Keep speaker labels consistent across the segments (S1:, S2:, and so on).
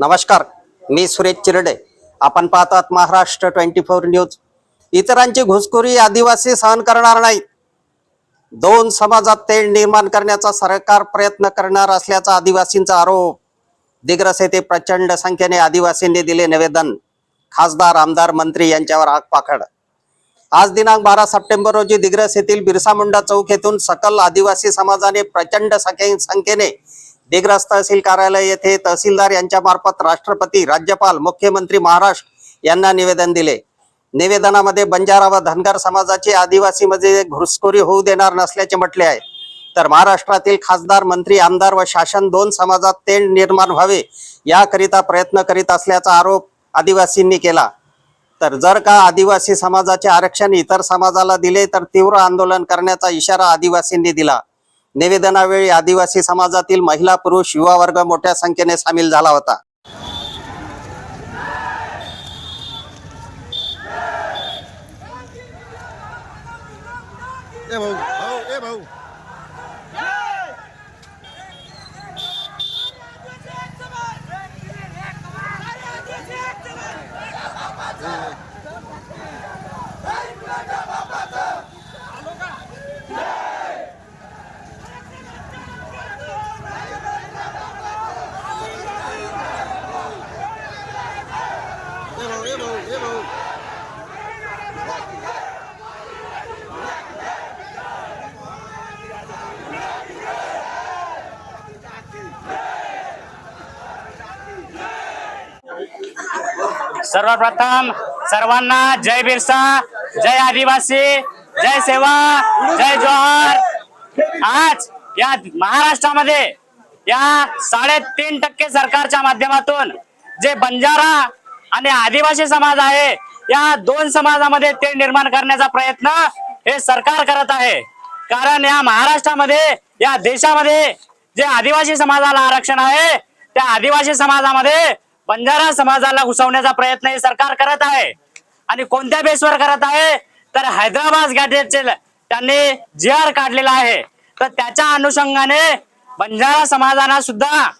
S1: नमस्कार मी सुरेश चिरडे. आपण पाहतात महाराष्ट्र ट्वेंटी फोर न्यूज. इतरांची घुसखोरी आदिवासी सहन करणार नाही. दोन समाजात तेल निर्माण करण्याचा सरकार प्रयत्न करणार असल्याचा आदिवासींचा आरोप. दिग्रस येथे प्रचंड संख्येने आदिवासींनी दिले निवेदन खासदार आमदार मंत्री यांच्यावर आग पाखड. आज दिनांक बारा सप्टेंबर रोजी दिग्रस येथील बिरसा मुंडा चौक येथून सकल आदिवासी समाजाने प्रचंड संख्ये- संख्येने दिग्रस तहसील कार्यालय येथे तहसीलदार यांच्या मार्फत राष्ट्रपती राज्यपाल मुख्यमंत्री महाराष्ट्र यांना निवेदन दिले. निवेदनामध्ये बंजारा व धनगर समाजाची आदिवासीमध्ये घुसखोरी होऊ देणार नसल्याचे म्हटले आहे. तर महाराष्ट्रातील खासदार मंत्री आमदार व शासन दोन समाजात तेंड निर्माण व्हावे याकरिता प्रयत्न करीत असल्याचा आरोप आदिवासींनी केला. तर जर का आदिवासी समाजाचे आरक्षण इतर समाजाला दिले तर तीव्र आंदोलन करण्याचा इशारा आदिवासींनी दिला. निवेदनावेळी आदिवासी समाजातील महिला पुरुष युवा वर्ग मोठ्या संख्येने सामील झाला होता.
S2: Yeah, well,
S3: सर्वप्रथम सर्वांना जय बिरसा जय आदिवासी जय सेवा जय जोहर. आज या महाराष्ट्रामध्ये या साडेतीन टक्के सरकारच्या माध्यमातून जे बंजारा आणि आदिवासी समाज आहे या दोन समाजामध्ये ते निर्माण करण्याचा प्रयत्न हे सरकार करत आहे. कारण या महाराष्ट्रामध्ये या देशामध्ये जे आदिवासी समाजाला आरक्षण आहे त्या आदिवासी समाजामध्ये बंजारा समाजाला घुसवण्याचा प्रयत्न हे सरकार करत आहे. आणि कोणत्या बेसवर करत आहे? तर हैदराबाद गॅजेटचे त्यांनी जी आर काढलेला आहे. तर त्याच्या अनुषंगाने बंजारा समाजाला सुद्धा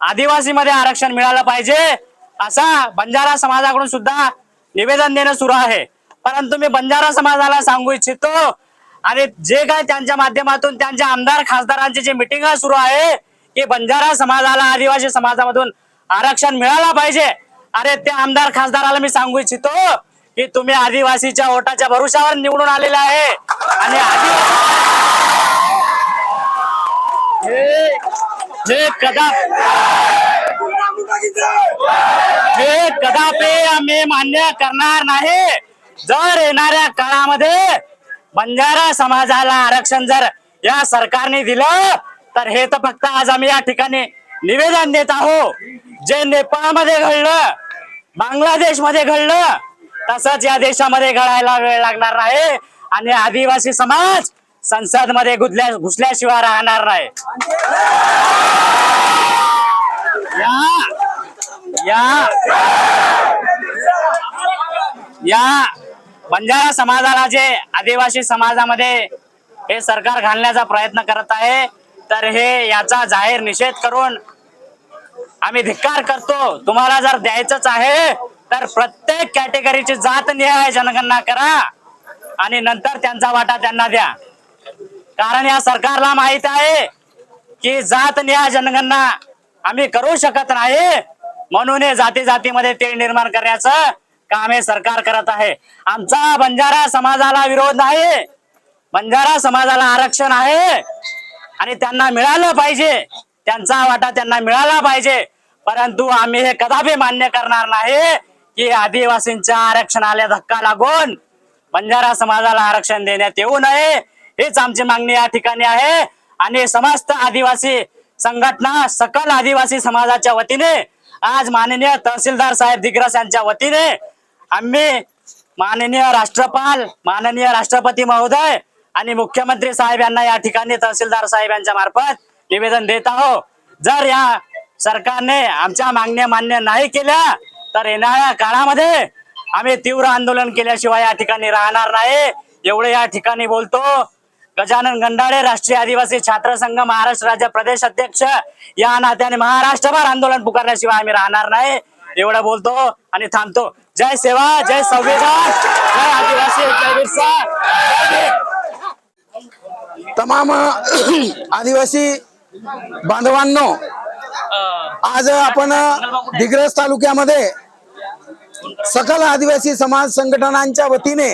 S3: आदिवासीमध्ये आरक्षण मिळालं पाहिजे. असा बंजारा समाजाकडून सुद्धा निवेदन देणं सुरू आहे. परंतु मी बंजारा समाजाला सांगू इच्छितो आणि जे काय त्यांच्या माध्यमातून त्यांच्या आमदार खासदारांची जी मिटिंग सुरू आहे की बंजारा समाजाला आदिवासी समाजामधून आरक्षण मिळालं पाहिजे. अरे त्या आमदार खासदाराला मी सांगू इच्छितो की तुम्ही आदिवासीच्या ओटाच्या भरोशावर निवडून आलेले आहे. आणि हे कदापे हे कदापि आम्ही मान्य करणार नाही. जर येणाऱ्या काळामध्ये बंजारा समाजाला आरक्षण जर या सरकारने दिलं तर हे तर फक्त आज आम्ही या ठिकाणी निवेदन देत आहोत. जे नेपाळमध्ये घडलं बांगलादेशमध्ये घडलं तसंच या देशामध्ये घडायला वेळ लागणार नाही आणि आदिवासी समाज संसदमध्ये घुसल्या घुसल्याशिवाय राहणार नाही. या या या. बंजारा समाजाला जे आदिवासी समाजामध्ये हे सरकार घालण्याचा प्रयत्न करत आहे तर हे याचा जाहीर निषेध करून आम्ही धिक्कार करतो. तुम्हाला जर द्यायचंच आहे तर प्रत्येक कॅटेगरीची जात निहाय जनगणना करा. आणि नंतर त्यांचा वाटा त्यांना द्या. कारण या सरकारला माहीत आहे की जात निहाय जनगणना आम्ही करू शकत नाही. म्हणून हे जाती जातीमध्ये तेढ निर्माण करण्याचं काम हे सरकार करत आहे. आमचा बंजारा समाजाला विरोध नाही. बंजारा समाजाला आरक्षण आहे. आणि त्यांना मिळालं पाहिजे. त्यांचा वाटा त्यांना मिळाला पाहिजे. परंतु आम्ही हे कदापि मान्य करणार नाही की आदिवासींच्या आरक्षणाला धक्का लागून बंजारा समाजाला आरक्षण देण्यात येऊ नये. हीच आमची मागणी या ठिकाणी आहे. आणि समस्त आदिवासी संघटना सकल आदिवासी समाजाच्या वतीने आज माननीय तहसीलदार साहेब दिग्रस यांच्या वतीने आम्ही माननीय राष्ट्रपाल माननीय राष्ट्रपती महोदय आणि मुख्यमंत्री साहेब यांना या ठिकाणी तहसीलदार साहेब यांच्या मार्फत निवेदन देत आहोत जर या सरकारने आमच्या मागण्या मान्य नाही केल्या तर येणाऱ्या काळामध्ये आम्ही तीव्र आंदोलन केल्याशिवाय या ठिकाणी राहणार नाही. एवढे या ठिकाणी बोलतो. गजानन गंडाळे राष्ट्रीय आदिवासी छात्र संघ महाराष्ट्र राज्य प्रदेश अध्यक्ष या नात्याने महाराष्ट्रभर आंदोलन पुकारल्याशिवाय आम्ही राहणार नाही. एवढं बोलतो आणि थांबतो. जय सेवा जय संविधान जय आदिवासी जय बिरसा.
S4: तमाम आदिवासी बांधवांनो आज आपण दिग्रस तालुक्यामध्ये सकल आदिवासी समाज संघटनांच्या वतीने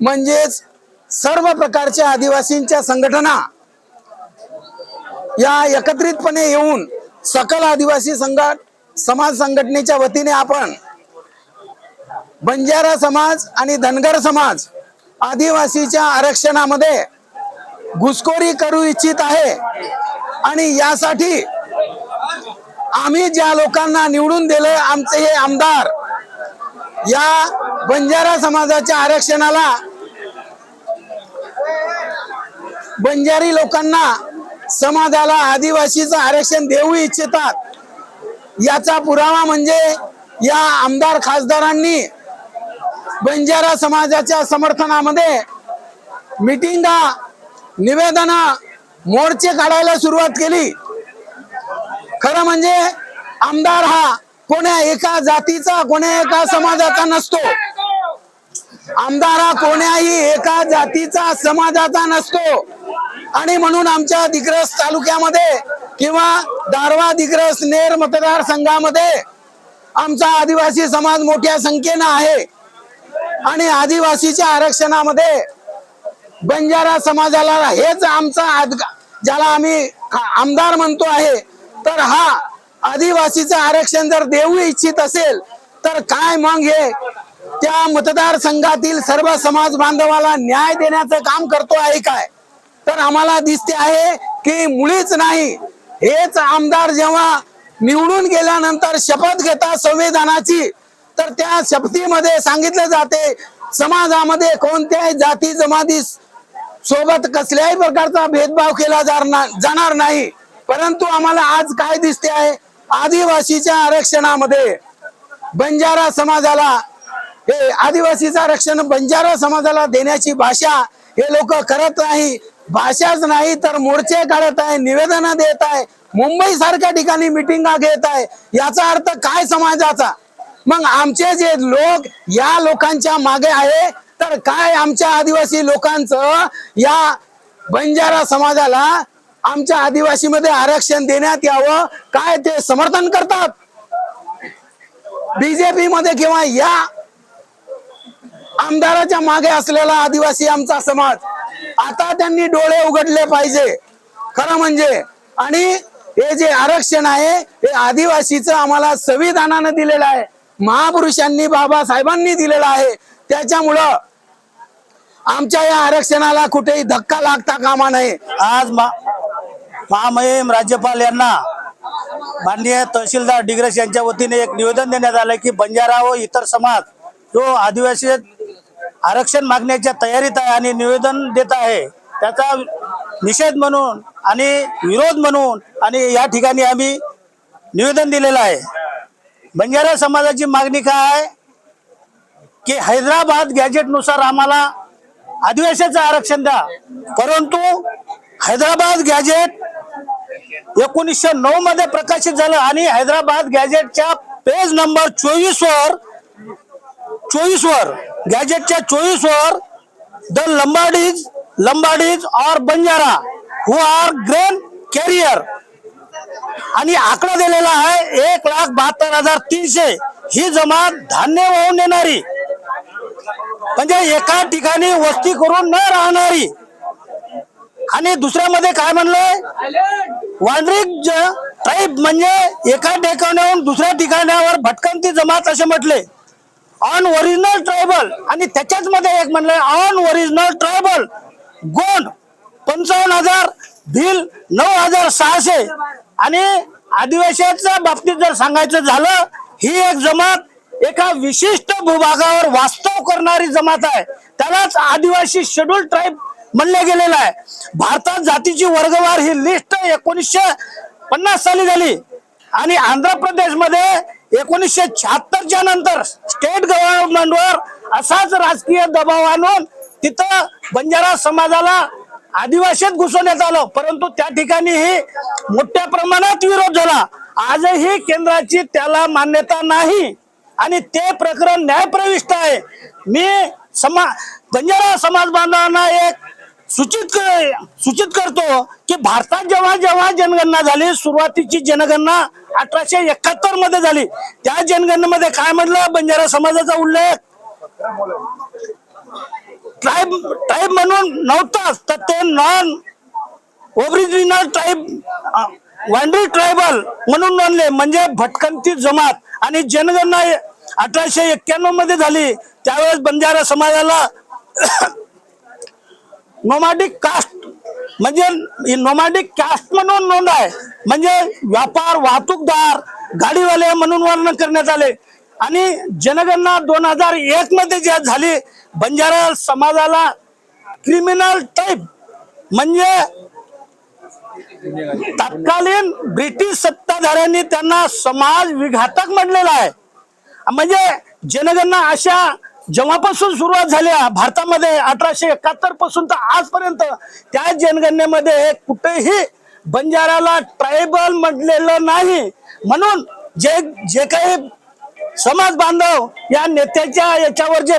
S4: म्हणजेच सर्व प्रकारच्या आदिवासींच्या संघटना या एकत्रितपणे येऊन सकल आदिवासी संघ समाज संघटनेच्या वतीने आपण बंजारा समाज आणि धनगर समाज आदिवासीच्या आरक्षणामध्ये घुसखोरी करू इच्छित आहे. आणि यासाठी आम्ही ज्या लोकांना निवडून दिले आमचे हे आमदार या बंजारा समाजाच्या आरक्षणाला बंजारी लोकांना समाजाला आदिवासीचं आरक्षण देऊ इच्छितात. याचा पुरावा म्हणजे या आमदार खासदारांनी बंजारा समाजाच्या समर्थनामध्ये मिटिंगा निवेदना मोर्चे काढायला सुरुवात केली. खरं म्हणजे आमदार हा कोण्या एका जातीचा कोण्या एका समाजाचा नसतो. आमदार हा कोण्याही एका जातीचा समाजाचा नसतो. आणि म्हणून आमच्या दिग्रस तालुक्यामध्ये किंवा दारवा दिग्रस नेर मतदारसंघामध्ये आमचा आदिवासी समाज मोठ्या संख्येनं आहे. आणि आदिवासीच्या आरक्षणामध्ये बंजारा समाजाला हेच आमचा ज्याला आम्ही आमदार म्हणतो आहे तर हा आदिवासीचं आरक्षण जर देऊ इच्छित असेल तर काय मग हे? त्या मतदारसंघातील सर्व समाज बांधवाला न्याय देण्याचं काम करतो आहे काय? तर आम्हाला दिसते आहे की मुळीच नाही. हेच आमदार जेव्हा निवडून गेल्यानंतर शपथ घेतात संविधानाची तर त्या शपथीमध्ये सांगितले जाते समाजामध्ये कोणत्याही जाती जमाती सोबत कसल्याही प्रकारचा भेदभाव केला जाणार नाही. परंतु आम्हाला आज काय दिसते आहे? आदिवासीच्या आरक्षणामध्ये बंजारा समाजाला हे आदिवासीचं आरक्षण बंजारा समाजाला देण्याची भाषा हे लोक करत नाही. भाषाच नाही तर मोर्चे काढत आहे निवेदन देत आहे मुंबई सारख्या ठिकाणी मिटिंगा घेत आहे. याचा अर्थ काय समाजाचा? मग आमचे जे लोक या लोकांच्या मागे आहे तर काय आमच्या आदिवासी लोकांचं या बंजारा समाजाला आमच्या आदिवासी मध्ये आरक्षण देण्यात यावं? काय ते समर्थन करतात? बीजेपी मध्ये किंवा या आमदाराच्या मागे असलेला आदिवासी आमचा समाज आता त्यांनी डोळे उघडले पाहिजे. खरं म्हणजे आणि हे जे आरक्षण आहे हे आदिवासीचं आम्हाला संविधानानं दिलेलं आहे. महापुरुषांनी बाबासाहेबांनी दिलेलं आहे. त्याच्यामुळं आमच्या या आरक्षणाला कुठेही धक्का लागता कामा नये.
S5: आज मा- महामहिम राज्यपाल यांना माननीय तहसीलदार डिग्रस यांच्या वतीने एक निवेदन देण्यात आलं की बंजारा व इतर समाज जो आदिवासी आरक्षण मागण्याच्या तयारीत आहे आणि निवेदन देत आहे त्याचा निषेध म्हणून आणि विरोध म्हणून आणि या ठिकाणी आम्ही निवेदन दिलेलं आहे. बंजारा समाजाची मागणी काय आहे? की हैदराबाद गॅजेटनुसार आम्हाला आदिवासीचं आरक्षण द्या. परंतु हैदराबाद गॅजेट एकोणीसशे नऊ मध्ये प्रकाशित झालं आणि हैदराबाद गॅजेटच्या पेज नंबर चोवीस वर चोवीस वर गॅजेटच्या चोवीस वर द लंबाडीज लंबाडीज और Banjara who are grain carrier आणि आकडा दिलेला आहे एक लाख बहात्तर हजार तीनशे. ही जमात धान्य वाहून नेणारी म्हणजे एका ठिकाणी वस्ती करून न राहणारी. आणि दुसऱ्यामध्ये काय म्हणलंय? वांद्रिक ट्राईब म्हणजे एका ठिकाणाहून दुसऱ्या ठिकाणावर भटकंती जमात असे म्हटले. ऑन ओरिजिनल ट्रायबल आणि त्याच्याच मध्ये एक म्हणलंय ऑन ओरिजिनल ट्रायबल गोंड पंचावन्न हजार भिल नऊ हजार सहाशे. आणि आदिवासीच्या बाबतीत जर सांगायचं झालं ही एक जमात एका विशिष्ट भूभागावर वास्तव करणारी जमात आहे. त्यालाच आदिवासी शेड्यूल ट्राईब म्हणलं गेलेलं आहे. भारतात जातीची वर्गवार ही लिस्ट एकोणीसशे पन्नास साली झाली. आणि आंध्र प्रदेशमध्ये एकोणीसशे शहात्तरच्या नंतर स्टेट गव्हर्नमेंटवर असाच राजकीय दबाव आणून तिथं बंजारा समाजाला आदिवासीत घुसवण्यात आलं. परंतु त्या ठिकाणीही मोठ्या प्रमाणात विरोध झाला. आजही केंद्राची त्याला मान्यता नाही. आणि ते प्रकरण न्यायप्रविष्ट आहे. मी समा बंजारा समाज बांधवांना एक सूचित सूचित करतो की भारतात जेव्हा जेव्हा जनगणना झाली सुरुवातीची जनगणना अठराशे एकाहत्तरमध्ये झाली. त्या जनगणनेमध्ये काय म्हटलं? बंजारा समाजाचा उल्लेख. ट्राईब ट्राईब म्हणून नव्हताच तर ते नॉन ओरिजिनल ट्राईब वांड्री ट्रायबल म्हणून नोंदले म्हणजे भटकंती जमात. आणि जनगणना अठराशे एक्क्याण्णवमध्ये झाली. त्यावेळेस बंजारा समाजाला नोमॅडिक कास्ट म्हणजे नोमॅडिक कास्ट म्हणून नोंद आहे. म्हणजे व्यापार वाहतूकदार गाडीवाले म्हणून वर्णन करण्यात आले. आणि जनगणना दोन हजार एक मध्ये ज्या झाली बंजारा समाजाला क्रिमिनल टाईप म्हणजे तत्कालीन ब्रिटिश सत्ताधाऱ्यांनी त्यांना समाज विघातक म्हणलेला आहे. म्हणजे जनगणना अशा जेव्हापासून सुरुवात झाल्या भारतामध्ये अठराशे एकाहत्तरपासून तर आजपर्यंत त्या जनगणनेमध्ये कुठेही बंजाराला ट्रायबल म्हटलेलं नाही. म्हणून जे जे काही समाज बांधव या नेत्याच्या याच्यावर जे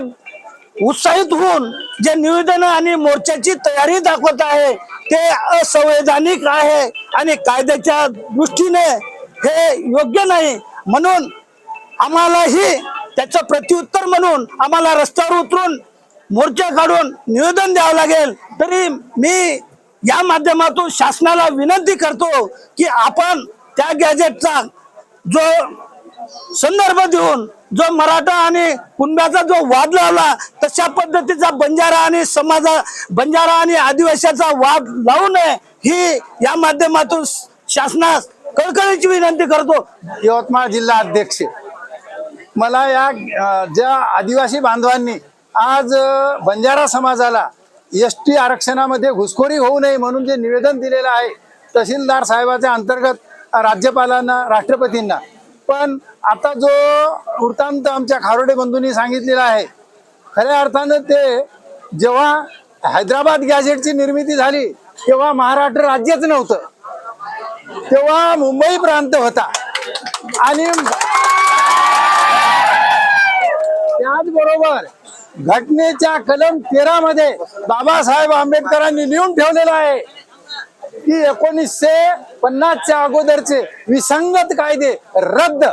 S5: उत्साहित होऊन जे निवेदन आणि मोर्चाची तयारी दाखवत आहे ते असंवैधानिक आहे आणि कायद्याच्या दृष्टीने हे योग्य नाही. म्हणून आम्हालाही त्याचं प्रत्युत्तर म्हणून आम्हाला रस्त्यावर उतरून मोर्चा काढून निवेदन द्यावं लागेल. तरी मी या माध्यमातून शासनाला विनंती करतो की आपण त्या गॅजेटचा जो संदर्भ देऊन जो मराठा आणि कुणब्याचा जो वाद लावला तशा पद्धतीचा बंजारा आणि समाजा बंजारा आणि आदिवासीचा वाद लावू नये ही या माध्यमातून शासनास कळकळीची विनंती करतो.
S6: यवतमाळ जिल्हा अध्यक्ष मला या ज्या आदिवासी बांधवांनी आज बंजारा समाजाला एस टी आरक्षणामध्ये घुसखोरी होऊ नये म्हणून जे निवेदन दिलेलं आहे तहसीलदार साहेबाच्या अंतर्गत राज्यपालांना राष्ट्रपतींना पण आता जो वृत्तांत आमच्या खारोडे बंधूंनी सांगितलेला आहे खऱ्या अर्थानं ते जेव्हा हैदराबाद गॅझेटची निर्मिती झाली तेव्हा महाराष्ट्र राज्यच नव्हतं. तेव्हा मुंबई प्रांत होता. आणि त्याचबरोबर घटनेच्या कलम तेरा मध्ये बाबासाहेब आंबेडकरांनी लिहून ठेवलेलं आहे की एकोणीसशे पन्नासच्या अगोदरचे विसंगत कायदे रद्द.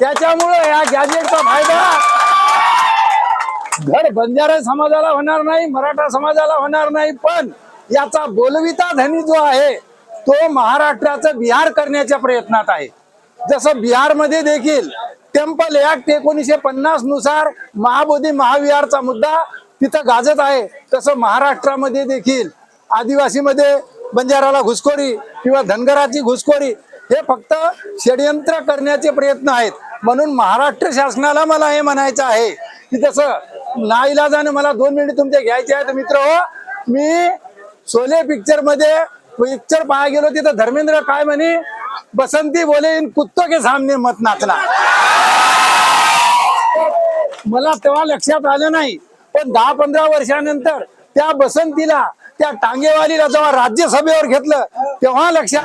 S6: त्याच्यामुळे या गॅजेटचा फायदा घर बंजारा समाजाला होणार नाही मराठा समाजाला होणार नाही पण याचा बोलविता धनी जो आहे तो महाराष्ट्राचं बिहार करण्याच्या प्रयत्नात आहे. जसं बिहारमध्ये देखील टेम्पल ऍक्ट एकोणीसशे पन्नासनुसार महाबोधी महाविहारचा मुद्दा तिथं गाजत आहे. तसं महाराष्ट्रामध्ये देखील आदिवासीमध्ये बंजाराला घुसखोरी किंवा धनगराची घुसखोरी हे फक्त षडयंत्र करण्याचे प्रयत्न आहेत. म्हणून महाराष्ट्र शासनाला मला हे म्हणायचं आहे की तसं नाईलाजाने मला दोन मिनिट तुमचे घ्यायचे आहेत मित्र हो. मी सोले पिक्चरमध्ये पिक्चर पाहा गेलो तिथं धर्मेंद्र काय म्हणे बसंती बोले इन के सामने मत नाचना. मला तेव्हा लक्षात आलं नाही पण दहा पंधरा वर्षानंतर त्या बसंतीला त्या टांगेवालीला जेव्हा राज्यसभेवर घेतलं तेव्हा लक्षात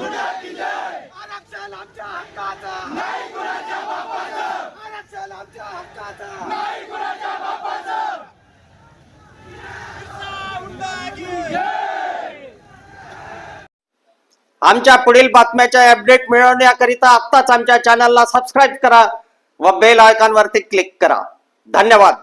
S7: आरक्षण आमच्या हक्काचा. नाही कुणाच्या बापाचं. आरक्षण आमच्या हक्काचा. नाही कुणाच्या बापाचं.
S1: आमच्या पुढील बातम्याच्या अपडेट मिळवण्याकरिता आत्ताच आमच्या चॅनलला सबस्क्राईब करा व बेल आयकॉनवरती क्लिक करा. धन्यवाद.